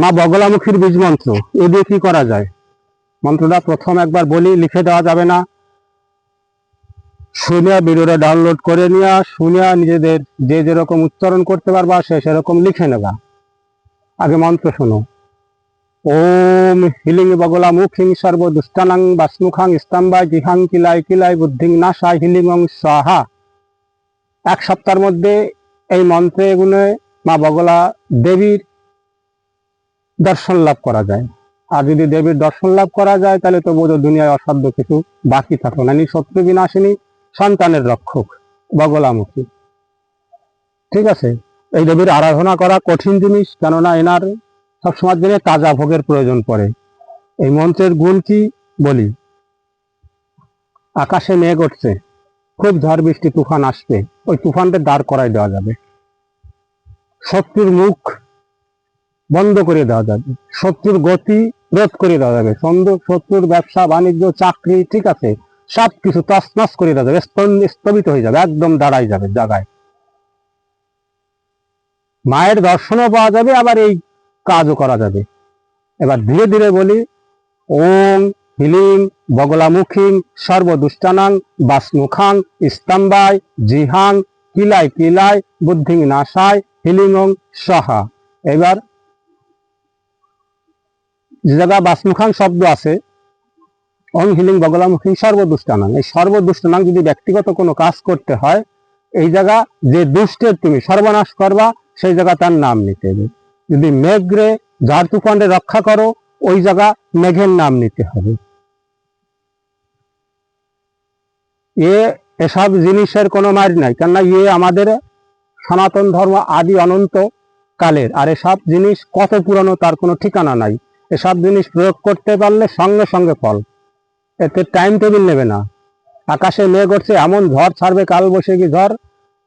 মা বগলামুখীর বীজ মন্ত্র। এ দিয়ে কি করা যায়? মন্ত্রটা প্রথম একবার বলি, লিখে দেওয়া যাবে না। শুনিয়া ভিডিওটা ডাউনলোড করে নিয়া, শুনিয়া নিজেদের যে যেরকম উচ্চারণ করতে পারবা, সে সেরকম লিখে নেবা। আগে মন্ত্র শোনো। ওম হিলিং বগলা মুখিং সর্ব দুষ্টানাং বাসমুখাং স্তম্ভা জিহাং কিলাই কিলাই বুদ্ধিং নাশা হিলিং অং সাহা এক সপ্তাহের মধ্যে এই মন্ত্রে এগুলো মা বগলা দেবীর দর্শন লাভ করা যায়। আর যদি দেবীর দর্শন লাভ করা যায়, তাহলে তো বোধ দুনিয়ায় অসাধ্য কিছু বাকি থাকল না। ইনি শত্রু বিনাশিনী, সন্তানের রক্ষক, বগলামুখী। ঠিক আছে? এই দেবীর আরাধনা করা কঠিন জিনিস, কেননা এনার সবসময় দিনে তাজা ভোগের প্রয়োজন পড়ে। এই মন্ত্রের গুণ কি বলি? আকাশে মেঘ উঠছে, খুব ঝড় বৃষ্টি, তুফান আসবে। ওই তুফানটা দাঁড় করাই দেওয়া যাবে। শত্রুর মুখ বন্ধ করে দেওয়া যাবে। শত্রুর গতি রোধ করে দেওয়া যাবে। সন্দ- শত্রুর ব্যবসা, বাণিজ্য, চাকরি, ঠিক আছে সব কিছু তসনস করে দেওয়া যাবে। স্থবিত হয়ে যাবে, একদম দাঁড়াই যাবে জায়গায়। মায়ের দর্শনও পাওয়া যাবে, আবার এই কাজও করা যাবে। এবার ধীরে ধীরে বলি ওং হিলিং বগলামুখিং সর্বদুষ্টানাং বাসমুখাং স্তম্ভায় জিহাং কিলাই কিলাই বুদ্ধিং নাশায় হিলিংং সাহা। এবার যে জায়গা বাসমুখাং শব্দ আছে। অং হিলিং বগলামুখিং সর্বদুষ্টানাং। এই সর্বদুষ্টানাং যদি ব্যক্তিগত কোনো কাজ করতে হয়, এই জায়গা যে দুষ্টের তুমি সর্বনাশ করবা, সেই জায়গা তার নাম নিতে হবে। যদি মেঘরে ঝড় তুফানে রক্ষা করো, ওই জায়গা মেঘের নাম নিতে হবে। এ এসব জিনিসের কোনো মার নাই, কেননা ইয়ে আমাদের সনাতন ধর্ম আদি অনন্ত কালের। আর এসব জিনিস কত পুরানো তার কোনো ঠিকানা নাই। এসব জিনিস প্রয়োগ করতে পারলে সঙ্গে সঙ্গে ফল। এতে টাইম টেবিল নেবে না। আকাশে মেঘ উঠছে, এমন ঝড় ছাড়বে কাল বৈশাখী ঝড়।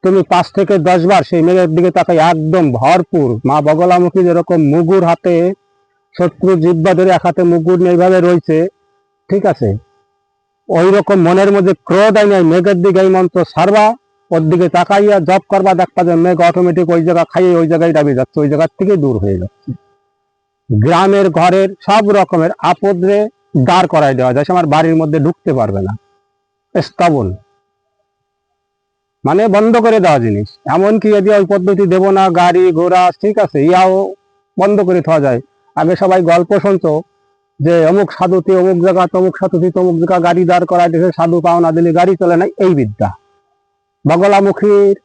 তুমি পাঁচ থেকে দশ বার সেই মেঘের দিকে তাকাই, একদম ভরপুর। মা বগলামুখী যেরকম মুগুর হাতে, শত্রু জিব্বা ধরে এক হাতে মুগুর এইভাবে রয়েছে, ঠিক আছে? ওই রকম মনের মধ্যে ক্রোধ আই নাই মেঘের দিকে এই মন্ত্র সারবা, ওর দিকে তাকাইয়া জব করবা, দেখবা যে মেঘ অটোমেটিক ওই জায়গা খাইয়ে ওই জায়গায় ডাবি যাচ্ছে, ওই জায়গার থেকে দূর হয়ে যাচ্ছে। গ্রামের ঘরের সব রকমের আপদরে দাঁড় করাই দেওয়া যায় আমার বাড়ির মধ্যে ঢুকতে পারবে না। স্থাবন। মানে বন্ধ করে দেওয়া জিনিস। এমনকি যদি ওই পদ্ধতি দেব না, গাড়ি, ঘোড়া, ঠিক আছে, ইয়াও বন্ধ করে থাকা যায়। আগে সবাই গল্প শুনতো যে অমুক সাধুতে অমুক জায়গা, তমুক সাধুতে তমুক জায়গা, গাড়ি দাঁড় করায় দেখে সাধু পাওনা দিলে গাড়ি চলে নাই এই বিদ্যা। বগলামুখীর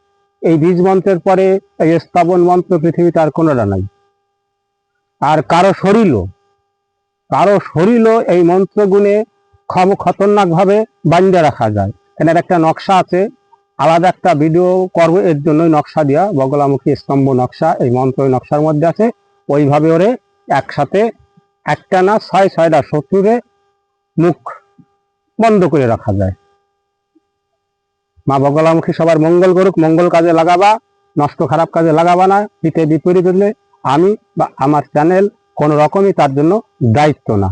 এই বীজ মন্ত্রের পরে এই স্থাপন মন্ত্র পৃথিবীতে আর কোনোটা নাই। আর কারও শরীরও কারও শরীরও এই মন্ত্রগুণে ক্ষম খতরনাক ভাবে বান্ধে রাখা যায়। এখানে একটা নকশা আছে, আলাদা একটা ভিডিও করব, এর জন্যই নকশা দেওয়া বগলামুখী স্তম্ভ নকশা, এই মন্ত্র নকশার মধ্যে আছে। ওইভাবে ওরে একসাথে একটা না ছয় ছয়টা শত্রুরে মুখ বন্ধ করে রাখা যায়। মা বগলামুখী সবার মঙ্গল করুক, মঙ্গল কাজে লাগাবা, নষ্ট খারাপ কাজে লাগাবা না হিতে বিপরীত হলে আমি বা আমার চ্যানেল কোনো রকমই তার জন্য দায়িত্ব না।